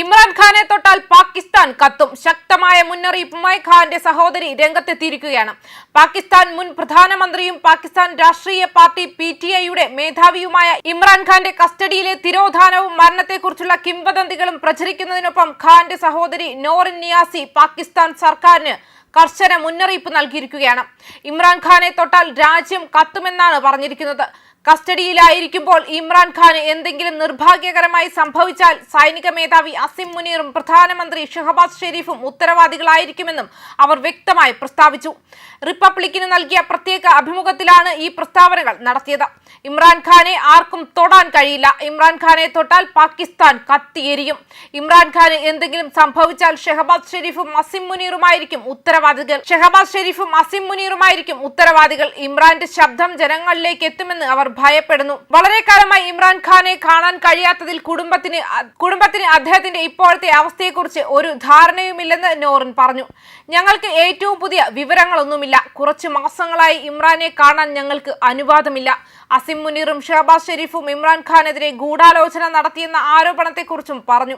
ഇമ്രാൻഖാനെ തൊട്ടാൽ പാകിസ്ഥാൻ കത്തും. ശക്തമായ മുന്നറിയിപ്പുമായി ഖാന്റെ സഹോദരി രംഗത്തെത്തിയിരിക്കുകയാണ്. പാകിസ്ഥാൻ മുൻ പ്രധാനമന്ത്രിയും പാകിസ്ഥാൻ രാഷ്ട്രീയ പാർട്ടി പി ടി ഐയുടെ മേധാവിയുമായ ഇമ്രാൻഖാന്റെ കസ്റ്റഡിയിലെ തിരോധാനവും മരണത്തെക്കുറിച്ചുള്ള കിംവദന്തികളും പ്രചരിക്കുന്നതിനൊപ്പം ഖാന്റെ സഹോദരി നോറിൻ നിയാസി പാകിസ്ഥാൻ സർക്കാരിന് കർശന മുന്നറിയിപ്പ് നൽകിയിരിക്കുകയാണ്. ഇമ്രാൻഖാനെ തൊട്ടാൽ രാജ്യം കത്തുമെന്നാണ് പറഞ്ഞിരിക്കുന്നത്. കസ്റ്റഡിയിലായിരിക്കുമ്പോൾ ഇമ്രാൻഖാന് എന്തെങ്കിലും നിർഭാഗ്യകരമായി സംഭവിച്ചാൽ സൈനിക മേധാവി അസിം മുനീറും പ്രധാനമന്ത്രി ഷഹബാസ് ഷെരീഫും ഉത്തരവാദികളായിരിക്കുമെന്നും അവർ വ്യക്തമായി പ്രസ്താവിച്ചു. റിപ്പബ്ലിക്കിന് നൽകിയ പ്രത്യേക അഭിമുഖത്തിലാണ് ഈ പ്രസ്താവനകൾ നടത്തിയത്. ഇമ്രാൻഖാനെ ആർക്കും തൊടാൻ കഴിയില്ല. ഇമ്രാൻഖാനെ തൊട്ടാൽ പാകിസ്ഥാൻ കത്തിയെരിയും. ഇമ്രാൻഖാന് എന്തെങ്കിലും സംഭവിച്ചാൽ ഷെഹബാസ് ഷെരീഫും അസിം മുനീറുമായിരിക്കും ഉത്തരവാദികൾ. ഷെഹബാസ് ഷെരീഫും അസിം മുനീറുമായിരിക്കും ഉത്തരവാദികൾ. ഇമ്രാന്റെ ശബ്ദം ജനങ്ങളിലേക്ക് എത്തുമെന്ന് അവർ ഭയപ്പെടുന്നു. വളരെ കാലമായി ഇമ്രാൻഖാനെ കാണാൻ കഴിയാത്തതിൽ കുടുംബത്തിന് കുടുംബത്തിന് അദ്ദേഹത്തിന്റെ ഇപ്പോഴത്തെ അവസ്ഥയെക്കുറിച്ച് ഒരു ധാരണയുമില്ലെന്ന് നോറിൻ പറഞ്ഞു. ഞങ്ങൾക്ക് ഏറ്റവും പുതിയ വിവരങ്ങളൊന്നുമില്ല. കുറച്ച് മാസങ്ങളായി ഇമ്രാനെ കാണാൻ ഞങ്ങൾക്ക് അനുവാദമില്ല. അസിം മുനീറും ഷഹബാസ് ഷെരീഫും ഇമ്രാൻഖാനെതിരെ ഗൂഢാലോചന നടത്തിയെന്ന ആരോപണത്തെക്കുറിച്ചും പറഞ്ഞു.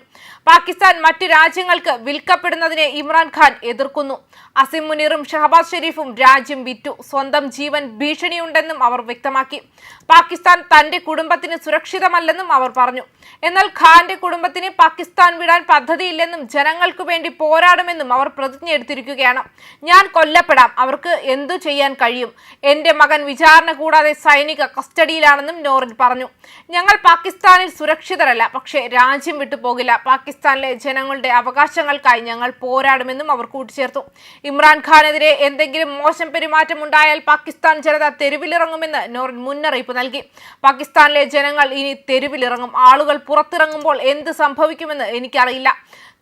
പാകിസ്ഥാൻ മറ്റ് രാജ്യങ്ങൾക്ക് വിൽക്കപ്പെടുന്നതിനെ ഇമ്രാൻഖാൻ എതിർക്കുന്നു. അസിം മുനീറും ഷഹബാസ് ഷെരീഫും രാജ്യം വിറ്റു. സ്വന്തം ജീവൻ ഭീഷണിയുണ്ടെന്നും അവർ വ്യക്തമാക്കി. പാകിസ്ഥാൻ തന്റെ കുടുംബത്തിന് സുരക്ഷിതമല്ലെന്നും അവർ പറഞ്ഞു. എന്നാൽ ഖാന്റെ കുടുംബത്തിന് പാകിസ്ഥാൻ വിടാൻ പദ്ധതിയില്ലെന്നും ജനങ്ങൾക്കു വേണ്ടി പോരാടുമെന്നും അവർ പ്രതിജ്ഞ എടുത്തിരിക്കുകയാണ് ഞാൻ കൊല്ലപ്പെടാം. അവർക്ക് എന്തു ചെയ്യാൻ കഴിയും? എന്റെ മകൻ വിചാരണ കൂടാതെ സൈനിക കസ്റ്റഡിയിലാണെന്നും നോറിൻ പറഞ്ഞു. ഞങ്ങൾ പാകിസ്ഥാനിൽ സുരക്ഷിതരല്ല. പക്ഷേ രാജ്യം വിട്ടു പോകില്ല. പാകിസ്ഥാനിലെ ജനങ്ങളുടെ അവകാശങ്ങൾക്കായി ഞങ്ങൾ പോരാടുമെന്നും അവർ കൂട്ടിച്ചേർത്തു. ഇമ്രാൻഖാനെതിരെ എന്തെങ്കിലും മോശം പെരുമാറ്റം ഉണ്ടായാൽ പാകിസ്ഥാൻ ജനത തെരുവിലിറങ്ങുമെന്ന് നോറിൻ മുന്നറിയിപ്പ് നൽകി. പാകിസ്ഥാനിലെ ജനങ്ങൾ ഇനി തെരുവിലിറങ്ങും. ആളുകൾ പുറത്തിറങ്ങുമ്പോൾ എന്ത് സംഭവിക്കുമെന്ന് എനിക്കറിയില്ല.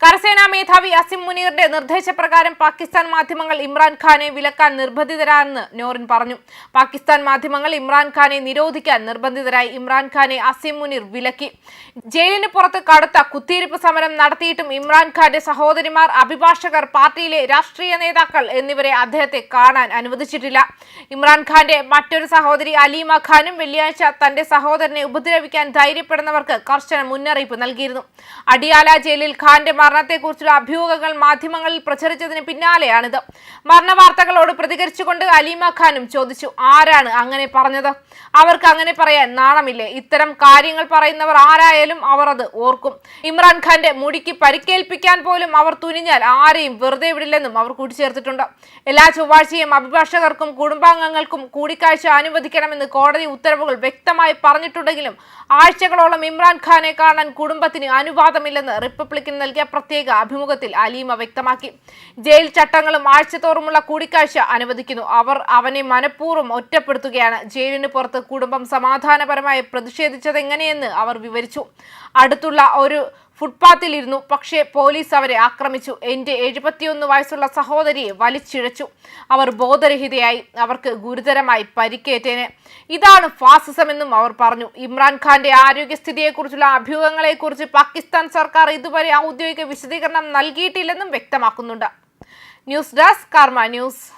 കരസേനാ മേധാവി അസിം മുനീറിന്റെ നിർദ്ദേശപ്രകാരം പാകിസ്ഥാൻ മാധ്യമങ്ങൾ ഇമ്രാൻഖാനെ വിലക്കാൻ നിർബന്ധിതരാണെന്ന് നോറിൻ പറഞ്ഞു. പാകിസ്ഥാൻ മാധ്യമങ്ങൾ ഇമ്രാൻഖാനെ നിരോധിക്കാൻ നിർബന്ധിതരായി ഇമ്രാൻഖാനെ അസിം മുനീർ വിലക്കി. ജയിലിന് പുറത്ത് കടുത്ത കുത്തിയിരിപ്പ് സമരം നടത്തിയിട്ടും ഇമ്രാൻഖാന്റെ സഹോദരിമാർ അഭിഭാഷകർ പാർട്ടിയിലെ രാഷ്ട്രീയ നേതാക്കൾ എന്നിവരെ അദ്ദേഹത്തെ കാണാൻ അനുവദിച്ചിട്ടില്ല. ഇമ്രാൻഖാന്റെ മറ്റൊരു സഹോദരി അലീമ ഖാനും വെള്ളിയാഴ്ച തന്റെ സഹോദരനെ ഉപദ്രവിക്കാൻ ധൈര്യപ്പെടുന്നവർക്ക് കർശന മുന്നറിയിപ്പ് നൽകിയിരുന്നു. അടിയാല ജയിലിൽ ഖാന്റെ മരണത്തെക്കുറിച്ചുള്ള അഭ്യൂഹങ്ങൾ മാധ്യമങ്ങളിൽ പ്രചരിച്ചതിന് പിന്നാലെയാണിത്. മരണവാർത്തകളോട് പ്രതികരിച്ചുകൊണ്ട് അലീമ ഖാനും ചോദിച്ചു ആരാണ് അങ്ങനെ പറഞ്ഞത്? അവർക്ക് അങ്ങനെ പറയാൻ നാണമില്ലേ? ഇത്തരം കാര്യങ്ങൾ പറയുന്നവർ ആരായാലും അവർ അത് ഓർക്കും. ഇമ്രാൻഖാന്റെ മുടിക്ക് പരിക്കേൽപ്പിക്കാൻ പോലും അവർ തുനിഞ്ഞാൽ ആരെയും വെറുതെ വിടില്ലെന്നും അവർ കൂട്ടിച്ചേർത്തിട്ടുണ്ട്. എല്ലാ ചൊവ്വാഴ്ചയും അഭിഭാഷകർക്കും കുടുംബാംഗങ്ങൾക്കും കൂടിക്കാഴ്ച അനുവദിക്കണമെന്ന് കോടതി ഉത്തരവുകൾ വ്യക്തമായി പറഞ്ഞിട്ടുണ്ടെങ്കിലും ആഴ്ചകളോളം ഇമ്രാൻഖാനെ കാണാൻ കുടുംബത്തിന് അനുവാദമില്ലെന്ന് റിപ്പബ്ലിക്കിന് നൽകിയ പ്രത്യേക അഭിമുഖത്തിൽ അലീമ വ്യക്തമാക്കി. ജയിൽ ചട്ടങ്ങളും ആഴ്ചതോറുമുള്ള കൂടിക്കാഴ്ച അനുവദിക്കുന്നു. അവർ അവനെ മനഃപൂർവം ഒറ്റപ്പെടുത്തുകയാണ്. ജയിലിന് പുറത്ത് കുടുംബം സമാധാനപരമായി പ്രതിഷേധിച്ചതെങ്ങനെയെന്ന് അവർ വിവരിച്ചു. അടുത്തുള്ള ഒരു ഫുട്പാത്തിലിരുന്നു. പക്ഷേ പോലീസ് അവരെ ആക്രമിച്ചു. എന്റെ എഴുപത്തിയൊന്ന് വയസ്സുള്ള സഹോദരിയെ വലിച്ചിഴച്ചു. അവർ ബോധരഹിതയായി. അവർക്ക് ഗുരുതരമായി പരിക്കേറ്റേനെ. ഇതാണ് ഫാസിസം എന്നും അവർ പറഞ്ഞു. ഇമ്രാൻഖാന്റെ ആരോഗ്യസ്ഥിതിയെക്കുറിച്ചുള്ള അഭ്യൂഹങ്ങളെക്കുറിച്ച് പാകിസ്ഥാൻ സർക്കാർ ഇതുവരെ ഔദ്യോഗിക വിശദീകരണം നൽകിയിട്ടില്ലെന്നും വ്യക്തമാക്കുന്നുണ്ട്. News desk Karma news.